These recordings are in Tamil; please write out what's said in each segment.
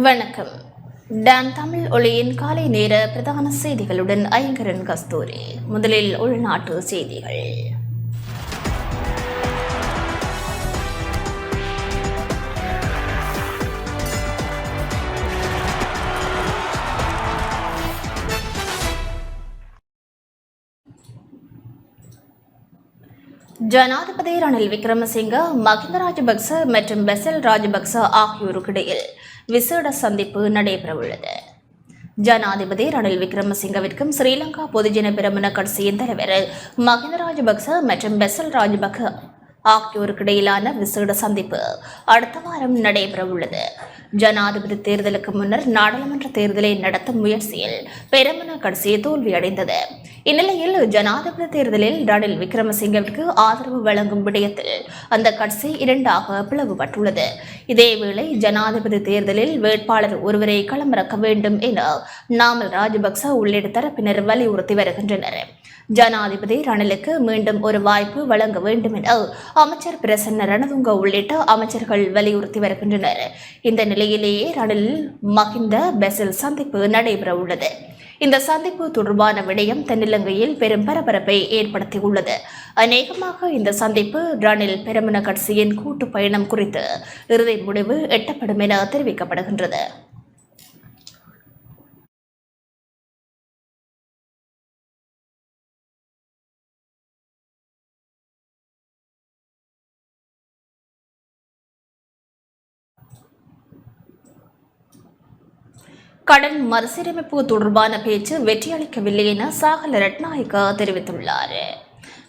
வணக்கம். டான் தமிழ் ஒளியின் காலை நேர பிரதான செய்திகளுடன் ஐங்கரன் கஸ்தூரி. முதலில் உள்நாட்டு செய்திகள். ஜனாதிபதி ரணில் விக்ரமசிங்க மகிந்த ராஜபக்ச மற்றும் பெசல் ராஜபக்ச ஆகியோருக்கிடையில் விசேட சந்திப்பு நடைபெறவுள்ளது. ஜனாதிபதி ரணில் விக்ரமசிங்கவிற்கும் ஸ்ரீலங்கா பொதுஜன பெரமுன கட்சியின் தலைவர் மகிந்த ராஜபக்ச மற்றும் பெசல் ராஜபக்ச ஆகியோருக்கிடையிலான விசேட சந்திப்பு அடுத்த வாரம் நடைபெறவுள்ளது. ஜனாதிபதி தேர்தலுக்கு முன்னர் நாடாளுமன்ற தேர்தலை நடத்தும் முயற்சியில் பெருமன கட்சி தோல்வியடைந்தது. இந்நிலையில் ஜனாதிபதி தேர்தலில் ரணில் விக்ரமசிங்கவிற்கு ஆதரவு வழங்கும் விடயத்தில் அந்த கட்சி இரண்டாக பிளவுபட்டுள்ளது. இதேவேளை ஜனாதிபதி தேர்தலில் வேட்பாளர் ஒருவரை களமிறக்க வேண்டும் என நாமல் ராஜபக்ச உள்ளிட்ட தரப்பினர் வலியுறுத்தி வருகின்றனர். ஜனாதிபதி ரணிலுக்கு மீண்டும் ஒரு வாய்ப்பு வழங்க வேண்டும் என அமைச்சர் பிரசன்ன ரணதுங்க உள்ளிட்ட அமைச்சர்கள் வலியுறுத்தி வருகின்றனர். இந்த நிலையிலேயே ரணில் மகிந்த பெசல் சந்திப்பு நடைபெறவுள்ளது. இந்த சந்திப்பு தொடர்பான விடயம் தென்னிலங்கையில் பெரும் பரபரப்பை ஏற்படுத்தியுள்ளது. அநேகமாக இந்த சந்திப்பு ரணில் பெருமன கட்சியின் கூட்டு பயணம் குறித்து இறுதி முடிவு எட்டப்படும் என தெரிவிக்கப்படுகின்றது. கடன் மறுசீரமைப்பு தொடர்பான பேச்சு வெற்றியளிக்கவில்லை என சாகல ரட்நாயக்க தெரிவித்துள்ளார்.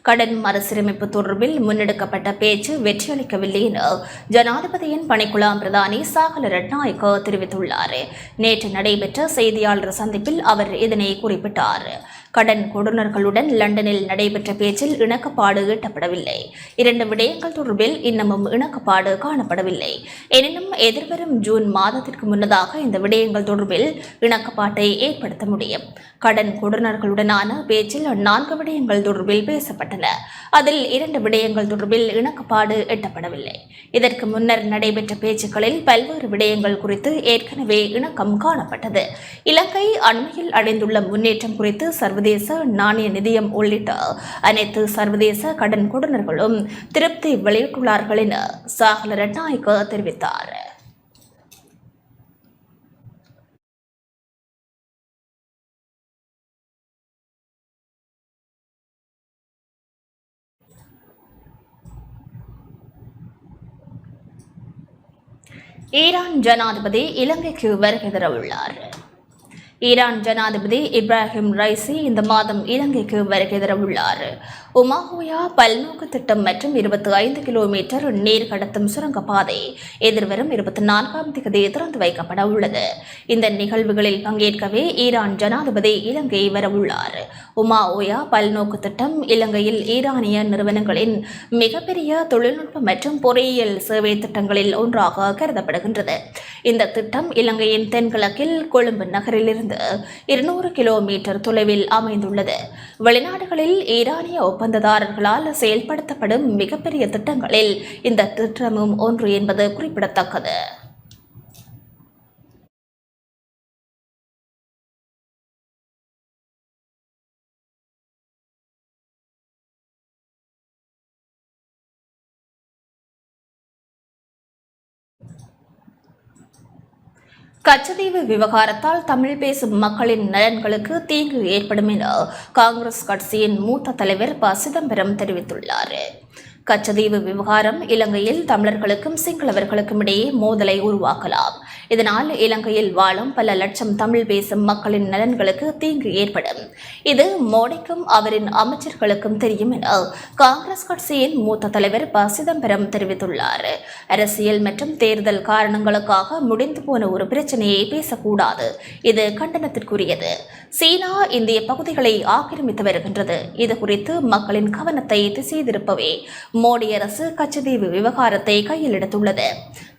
கடன் மறுசீரமைப்பு தொடர்பில் முன்னெடுக்கப்பட்ட பேச்சு வெற்றியளிக்கவில்லை என ஜனாதிபதியின் பணிக்குழாம் பிரதானி சாகல ரட்நாயக்க தெரிவித்துள்ளார். நேற்று நடைபெற்ற செய்தியாளர் சந்திப்பில் அவர் இதனை குறிப்பிட்டார். கடன் கொடுனர்களுடன் லண்டனில் நடைபெற்ற பேச்சில் இணக்கப்பாடு எட்டப்படவில்லை இரண்டு விடயங்கள் தொடர்பில் இன்னமும் இணக்கப்பாடு காணப்படவில்லை. எனினும் எதிர்வரும் ஜூன் மாதத்திற்கு முன்னதாக இந்த விடயங்கள் தொடர்பில் இணக்கப்பாட்டை ஏற்படுத்த முடியும். கடன் கொடுனர்களுடனான பேச்சில் நான்கு விடயங்கள் தொடர்பில் பேசப்பட்டன. அதில் இரண்டு விடயங்கள் தொடர்பில் இணக்கப்பாடு எட்டப்படவில்லை. இதற்கு முன்னர் நடைபெற்ற பேச்சுக்களில் பல்வேறு விடயங்கள் குறித்து ஏற்கனவே இணக்கம் காணப்பட்டது. இலங்கை அண்மையில் அடைந்துள்ள முன்னேற்றம் குறித்து சர்வதேச நாணய நிதியம் உள்ளிட்ட அனைத்து சர்வதேச கடன் கொடுனர்களும் திருப்தி வெளியிட்டுள்ளார்கள் என சாகல ரட்நாயக்க தெரிவித்தார். ஈரான் ஜனாதிபதி இலங்கைக்கு வருகை தரவுள்ளார். ஈரான் ஜனாதிபதி இப்ராஹிம் ரைசி இந்த மாதம் இலங்கைக்கு வருகை தரவுள்ளார். உமாஹோயா பல்நோக்கு திட்டம் மற்றும் இருபத்தி ஐந்து கிலோமீட்டர் நீர் கடத்தும் சுரங்கப்பாதை எதிர்வரும் இருபத்தி நான்காம் தேதி திறந்து வைக்கப்பட உள்ளது. இந்த நிகழ்வுகளில் பங்கேற்கவே ஈரான் ஜனாதிபதி இலங்கை வரவுள்ளார். உமாஓயா பல்நோக்கு திட்டம் இலங்கையில் ஈரானிய நிறுவனங்களின் மிகப்பெரிய தொழில்நுட்ப மற்றும் பொறியியல் சேவை திட்டங்களில் ஒன்றாக கருதப்படுகின்றது. இந்த திட்டம் இலங்கையின் தென்கிழக்கில் கொழும்பு நகரிலிருந்து இருநூறு கிலோமீட்டர் தொலைவில் அமைந்துள்ளது. வெளிநாடுகளில் ஈரானிய ஒப்பந்ததாரர்களால் செயல்படுத்தப்படும் மிகப்பெரிய திட்டங்களில் இந்த திட்டமும் ஒன்று என்பது குறிப்பிடத்தக்கது. கச்சதீவு விவகாரத்தால் தமிழ் பேசும் மக்களின் நலன்களுக்கு தீங்கு ஏற்படும் என காங்கிரஸ் கட்சியின் மூத்த தலைவர் ப. சிதம்பரம் தெரிவித்துள்ளார். கச்சதீவு விவகாரம் இலங்கையில் தமிழர்களுக்கும் சிங்களவர்களுக்கும் இடையே மோதலை உருவாக்கலாம். இதனால் இலங்கையில் வாழும் பல லட்சம் தமிழ் பேசும் மக்களின் நலன்களுக்கு தீங்கு ஏற்படும். இது மோடிக்கும் அவரின் அமைச்சர்களுக்கும் தெரியும் என காங்கிரஸ் கட்சியின் மூத்த தலைவர் ப. சிதம்பரம் தெரிவித்துள்ளார். அரசியல் மற்றும் தேர்தல் காரணங்களுக்காக முடிந்து போன ஒரு பிரச்சனையை பேசக்கூடாது. இது கண்டனத்திற்குரியது. சீனா இந்திய பகுதிகளை ஆக்கிரமித்து வருகின்றது. இது குறித்து மக்களின் கவனத்தை திசை திருப்பவே மோடி அரசு கச்சதீவு விவகாரத்தை கையில் எடுத்துள்ளது.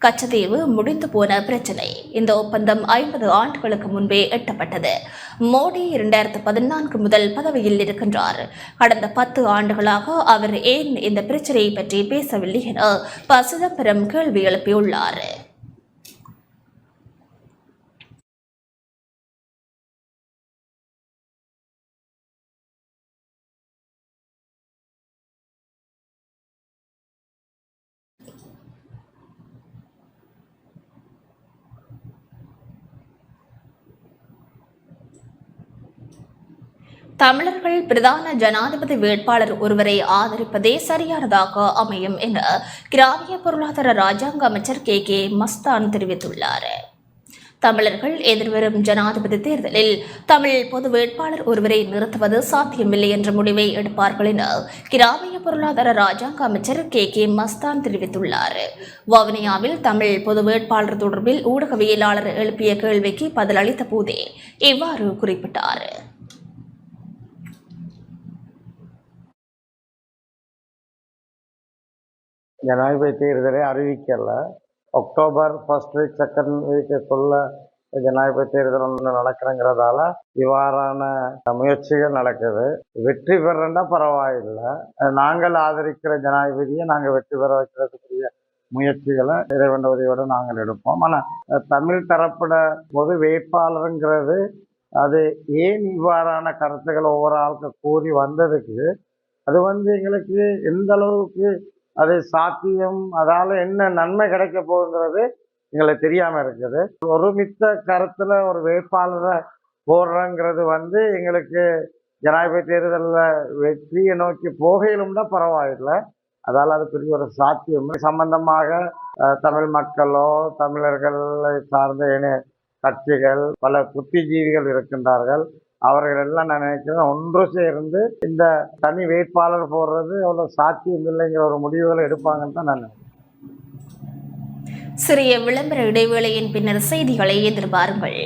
கச்சதீவு முடிந்து போன பிரச்சனை பிரச்சனை. இந்த ஒப்பந்தம் ஐம்பது ஆண்டுகளுக்கு முன்பே எட்டப்பட்டது. மோடி இரண்டாயிரத்து பதினான்கு முதல் பதவியில் இருக்கின்றார். கடந்த பத்து ஆண்டுகளாக அவர் ஏன் இந்த பிரச்சனையை பற்றி பேசவில்லை என ப சிதம்பரம் கேள்வி எழுப்பியுள்ளார். தமிழர்கள் பிரதான ஜனாதிபதி வேட்பாளர் ஒருவரை ஆதரிப்பதே சரியானதாக அமையும் என கிராமிய பொருளாதார ராஜாங்க அமைச்சர் கே. கே. மஸ்தான் தெரிவித்துள்ளார். தமிழர்கள் எதிர்வரும் ஜனாதிபதி தேர்தலில் தமிழ் பொது வேட்பாளர் ஒருவரை நிறுத்துவது சாத்தியமில்லை என்ற முடிவை எடுப்பார்கள் என கிராமிய பொருளாதார ராஜாங்க அமைச்சர் கே. கே. மஸ்தான் தெரிவித்துள்ளார். வவுனியாவில் தமிழ் பொது வேட்பாளர் தொடர்பில் ஊடகவியலாளர் எழுப்பிய கேள்விக்கு பதிலளித்த போதே இவ்வாறு குறிப்பிட்டார். ஜனாதிபதி தேர்தலை அறிவிக்கலை. அக்டோபர் ஃபர்ஸ்ட் வீக் செகண்ட் வீக்குக்குள்ள ஜனாதிபதி தேர்தல் ஒன்று நடக்கிறங்கிறதால இவ்வாறான முயற்சிகள் நடக்குது. வெற்றி பெறண்டா பரவாயில்லை. நாங்கள் ஆதரிக்கிற ஜனாதிபதியை நாங்கள் வெற்றி பெற வைக்கிறதுக்குரிய முயற்சிகளை இறைவன் உதவியோடு நாங்கள் எடுப்போம். ஆனால் தமிழ் தரப்பட பொது வேட்பாளருங்கிறது அது ஏன் இவ்வாறான கருத்துக்கள் ஒவ்வொரு ஆளுக்கு கூறி வந்ததுக்கு அது வந்து எங்களுக்கு எந்த அளவுக்கு அது சாத்தியம் அதால என்ன நன்மை கிடைக்க போகுங்கிறது எங்களுக்கு தெரியாமல் இருக்குது. ஒருமித்த கருத்தில் ஒரு வேட்பாளரை போடுறங்கிறது வந்து எங்களுக்கு ஜனாதிபதி தேர்தலில் வெற்றியை நோக்கி போகையிலும் தான் பரவாயில்லை. அதால் அது பெரிய ஒரு சாத்தியம். சம்பந்தமாக தமிழ் மக்களோ தமிழர்களை சார்ந்த இன கட்சிகள் பல புத்திஜீவிகள் இருக்கின்றார்கள். அவர்கள் எல்லாம் நான் நினைக்கிறேன் ஒன்று சேர்ந்து இந்த தனி வேட்பாளர் போடுறது அவ்வளோ சாத்தியம் இல்லைங்கிற ஒரு முடிவுகளை எடுப்பாங்கன்னு தான் நான் சிறிய விளம்பர இடைவேளையின் பின்னர் செய்திகளை எதிர்பாருங்கள்.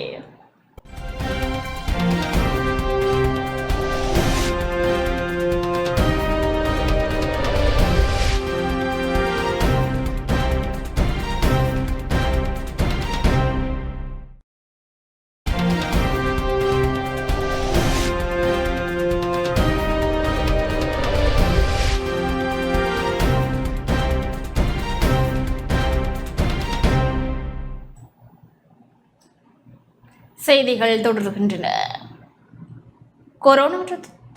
செய்திகள் தொடர்கின்றன. கொரோனா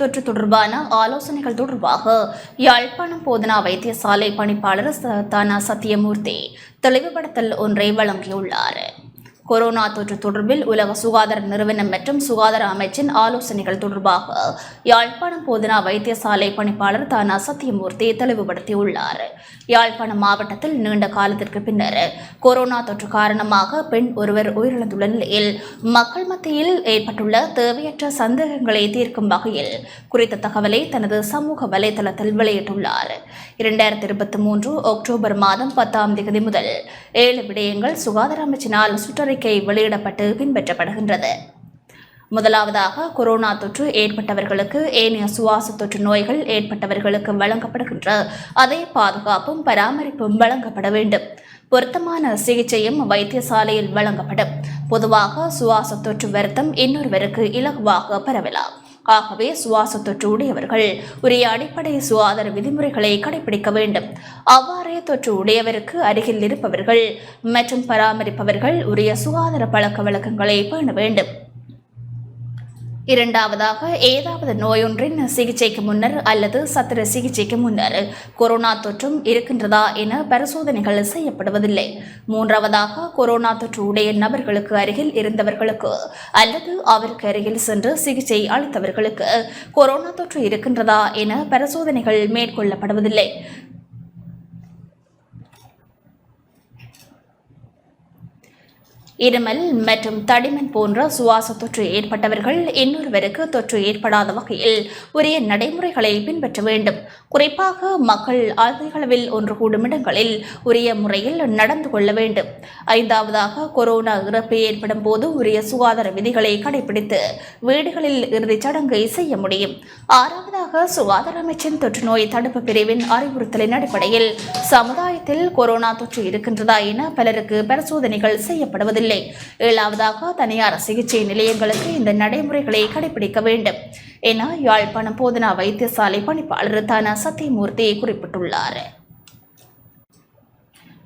தொற்று- தொடர்பான ஆலோசனைகள் தொடர்பாக யாழ்ப்பாணம் போதனா வைத்தியசாலை பணிப்பாளர் ச- தானா சத்தியமூர்த்தி தெளிவுபடுத்தல் ஒன்றை வழங்கியுள்ளார். கொரோனா தொற்று தொடர்பில் உலக சுகாதார நிறுவனம் மற்றும் சுகாதார அமைச்சின் ஆலோசனைகள் தொடர்பாக யாழ்ப்பாணம் போதனா வைத்தியசாலை பணிப்பாளர் தானா சத்தியமூர்த்தி தெளிவுபடுத்தியுள்ளார். யாழ்ப்பாணம் மாவட்டத்தில் நீண்ட காலத்திற்கு பின்னர் கொரோனா தொற்று காரணமாக பெண் ஒருவர் உயிரிழந்துள்ள நிலையில் மக்கள் மத்தியில் ஏற்பட்டுள்ள தேவையற்ற சந்தேகங்களை தீர்க்கும் வகையில் குறித்த தகவலை தனது சமூக வலைதளத்தில் வெளியிட்டுள்ளார். இரண்டாயிரத்தி இருபத்தி மூன்று அக்டோபர் மாதம் பத்தாம் தேதி முதல் ஏழு விடயங்கள் சுகாதார அமைச்சினால் சுற்றறிக்கை வெளியிடப்பட்டு பின்பற்றப்படுகின்றது. முதலாவதாக கொரோனா தொற்று ஏற்பட்டவர்களுக்கு ஏனைய சுவாச தொற்று நோய்கள் ஏற்பட்டவர்களுக்கு வழங்கப்படுகின்ற அதே பாதுகாப்பும் பராமரிப்பும் வழங்கப்பட வேண்டும். பொருத்தமான சிகிச்சையும் வைத்தியசாலையில் வழங்கப்படும். பொதுவாக சுவாச தொற்று வருத்தம் இன்னொருவருக்கு இலகுவாக பரவலாம். ஆகவே சுவாச தொற்று உடையவர்கள் உரிய அடிப்படை சுகாதார விதிமுறைகளை கடைபிடிக்க வேண்டும். அவ்வாறே தொற்று உடையவருக்கு அருகில் இருப்பவர்கள் மற்றும் பராமரிப்பவர்கள் உரிய சுகாதார பழக்க வழக்கங்களை பேண வேண்டும். இரண்டாவதாக ஏதாவது நோயொன்றின் சிகிச்சைக்கு முன்னர் அல்லது சத்திர சிகிச்சைக்கு முன்னர் கொரோனா தொற்றும் இருக்கின்றதா என பரிசோதனைகள் செய்யப்படுவதில்லை. மூன்றாவதாக கொரோனா தொற்று உடைய நபர்களுக்கு அருகில் இருந்தவர்களுக்கு அல்லது அவருக்கு அருகில் சென்று சிகிச்சை அளித்தவர்களுக்கு கொரோனா தொற்று இருக்கின்றதா என பரிசோதனைகள் மேற்கொள்ளப்படுவதில்லை. இருமல் மற்றும் தடிமன் போன்ற சுவாச தொற்று ஏற்பட்டவர்கள் இன்னொருவருக்கு தொற்று ஏற்படாத வகையில் உரிய நடைமுறைகளை பின்பற்ற வேண்டும். குறிப்பாக மக்கள் அதிகளவில் ஒன்று கூடும் இடங்களில் உரிய முறையில் நடந்து கொள்ள வேண்டும். ஐந்தாவதாக கொரோனா இறப்பு ஏற்படும் போது உரிய சுகாதார விதிகளை கடைபிடித்து வீடுகளில் இறுதிச் சடங்கை செய்ய முடியும். ஆறாவதாக சுகாதார அமைச்சின் தொற்று நோய் தடுப்பு பிரிவின் அறிவுறுத்தலின் அடிப்படையில் சமுதாயத்தில் கொரோனா தொற்று இருக்கின்றதா என பலருக்கு பரிசோதனைகள் செய்யப்படுவதில்லை. இல்லை. ஏழாவதாக தனியார் சிகிச்சை நிலையங்களுக்கு இந்த நடைமுறைகளை கடைபிடிக்க வேண்டும். என யாழ்ப்பாணம் போதனா வைத்தியசாலை பணிப்பாளர் தானா சத்தியமூர்த்தி குறிப்பிட்டுள்ளார்.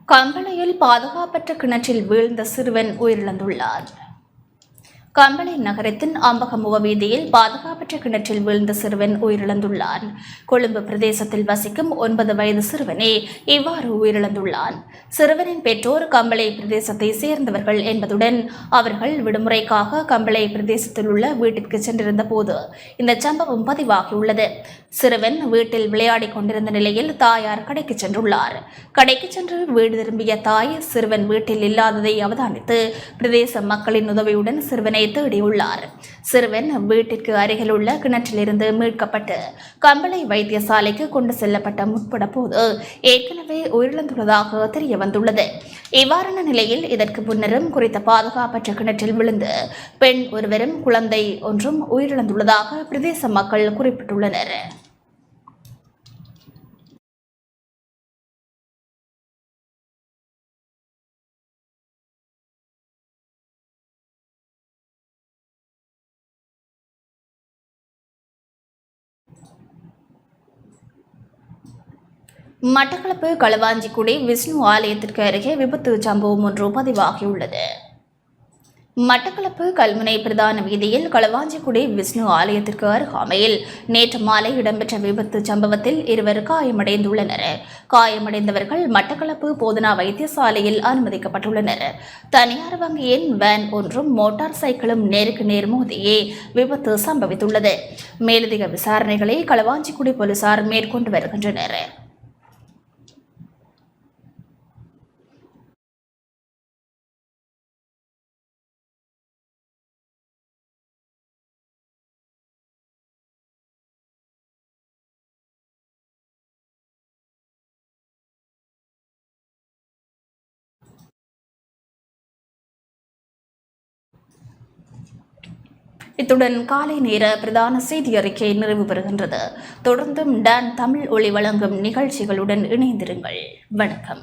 கம்பளையில் பாதுகாப்பற்ற கிணற்றில் வீழ்ந்த சிறுவன் உயிரிழந்துள்ளார். கம்பளை நகரத்தின் அம்பகமுக வீதியில் பாதுகாப்பு பாதுகாப்பற்ற கிணற்றில் வீழ்ந்த சிறுவன் உயிரிழந்துள்ளான். கொழும்பு பிரதேசத்தில் வசிக்கும் ஒன்பது வயது சிறுவனே இவ்வாறு உயிரிழந்துள்ளான். சிறுவனின் பெற்றோர் கம்பளை பிரதேசத்தை சேர்ந்தவர்கள் என்பதுடன் அவர்கள் விடுமுறைக்காக கம்பளை பிரதேசத்தில் உள்ள வீட்டிற்கு சென்றிருந்த போது இந்த சம்பவம் பதிவாகியுள்ளது. சிறுவன் வீட்டில் விளையாடிக் கொண்டிருந்த நிலையில் தாயார் கடைக்கு சென்றுள்ளார். கடைக்கு சென்று வீடு திரும்பிய தாய் சிறுவன் வீட்டில் இல்லாததை அவதானித்து பிரதேச மக்களின் உதவியுடன் சிறுவனை தேடியுள்ளார். சிறுவன் வீட்டிற்கு அருகில் உள்ள கிணற்றிலிருந்து மீட்கப்பட்டு கம்பளை வைத்தியசாலைக்கு கொண்டு செல்லப்பட்ட முற்பட போது ஏற்கனவே உயிரிழந்துள்ளதாக தெரிய வந்துள்ளது இவ்வாறான நிலையில் இதற்கு முன்னரும் குறித்த பாதுகாப்பற்ற கிணற்றில் விழுந்து பெண் ஒருவரும் குழந்தை ஒன்றும் உயிரிழந்துள்ளதாக பிரதேச மக்கள் குறிப்பிட்டுள்ளனர். மட்டக்களப்பு களவாஞ்சிக்குடி விஷ்ணு ஆலயத்திற்கு அருகே விபத்து சம்பவம் ஒன்று பதிவாகியுள்ளது. மட்டக்களப்பு கல்முனை பிரதான வீதியில் களவாஞ்சிக்குடி விஷ்ணு ஆலயத்திற்கு அருகாமையில் நேற்று மாலை இடம்பெற்ற விபத்து சம்பவத்தில் இருவர் காயமடைந்துள்ளனர். காயமடைந்தவர்கள் மட்டக்களப்பு போதனா வைத்தியசாலையில் அனுமதிக்கப்பட்டுள்ளனர். தனியார் வங்கியின் வேன் ஒன்றும் மோட்டார் சைக்கிளும் நேருக்கு நேர் மோதியே விபத்து சம்பவித்துள்ளது. மேலதிக விசாரணைகளை களவாஞ்சிக்குடி போலீசார் மேற்கொண்டு வருகின்றனர். இத்துடன் காலை நேர பிரதான செய்தி அறிக்கை நிறைவு பெறுகின்றது. தொடர்ந்தும் டான் தமிழ் ஒளி வழங்கும் நிகழ்ச்சிகளுடன் இணைந்திருங்கள். வணக்கம்.